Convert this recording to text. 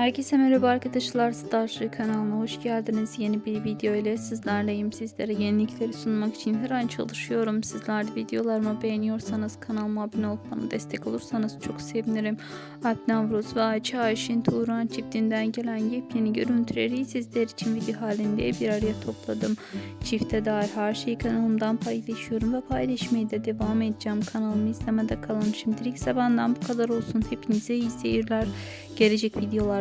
Herkese merhaba arkadaşlar Starship kanalına hoş geldiniz. Yeni bir video ile sizlerleyim. Sizlere yenilikleri sunmak için her an çalışıyorum. Sizler de videolarımı beğeniyorsanız kanalıma abone olup bana destek olursanız çok sevinirim. Alp Navruz ve Ayça Ayşin Turan çiftinden gelen yepyeni görüntüleri sizler için video halinde bir araya topladım. Çifte dair her şeyi kanalımdan paylaşıyorum ve paylaşmaya da devam edeceğim. Kanalımı izlemede kalın. Şimdilik ise benden bu kadar olsun. Hepinize iyi seyirler. Gelecek